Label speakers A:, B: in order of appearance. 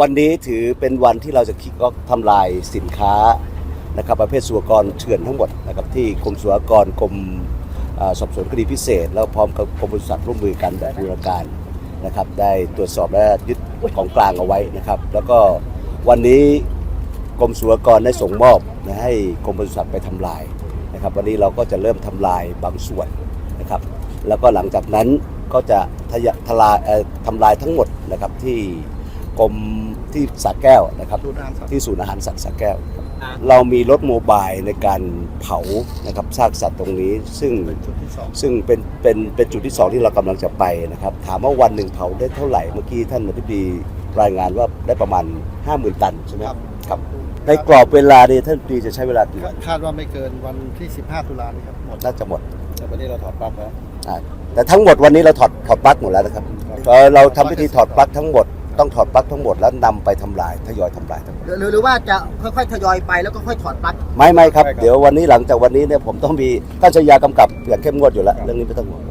A: วันนี้ถือเป็นวันที่เราจะคิดก็ทำลายสินค้านะครับประเภทสุกรเถื่อนทั้งหมดนะครับที่กรมสุลกรกรมสอบสวนคดีพิเศษ แล้วพร้อมกับกรมบริษัทร่วมมือกันแบบบูรณาการนะครับได้ตรวจสอบและยึดของกลางเอาไว้นะครับ แล้วก็วันนี้กรมสุลกรได้ส่งมอบนะให้กรมบริษัทไปทำลายนะครับ วันนี้เราก็จะเริ่มทำลายบางส่วนนะครับ แล้วก็หลังจากนั้นก็จะทะยทลายทำลายทั้งหมดนะครับที่ กรมที่สระแก้วนะครับ
B: ดูนานสัตว์
A: ที่ศูนย์อาหารสัตว์สระแก้ว เรามีรถโมบายในการเผานะครับซากสัตว์ตรงนี้ ซึ่ง
B: เป็นจุดที่สอง
A: ซึ่งเป็นเป็นเป็นจุดที่สองที่เรากำลังจะไปนะครับ ถามว่าวันหนึ่งเผาได้เท่าไหร่เมื่อกี้ท่านอธิบดีรายงานว่าได้ประมาณ 50,000 ตันใช่ไหมครับครับในกรอบเวลาเนี่ยท่านอธิบดีจะใช้เวลากี่วัน
B: คาดว่าไม่เกินวันที่ 15 ตุลานี้ครับหมด
A: น่าจะหมด
B: แต่วันนี้เราถอดปลั๊กแล้ว
A: อ่าแต่ทั้งหมดวันนี้เราถอดถอดปลั๊กหมดแล้วนะครับ
B: ครับ
A: เอ่อเราทำพิธีถอดปลั๊กทั้งหมด ต้องถอดปลั๊กทั้งหมดแล้วนำไปทำลายทยอยทำลายทั้งหมด
C: หรือหรือหรือว่าจะค่อยๆทยอยไปแล้วก็ค่อยถอดปลั๊ก
A: ไม่ไม่ครับเดี๋ยววันนี้หลังจากวันนี้เนี่ยผมต้องมีท่านชยากำกับอย่างเข้มงวดอยู่แล้วเรื่องนี้ไม่ต้องห่วง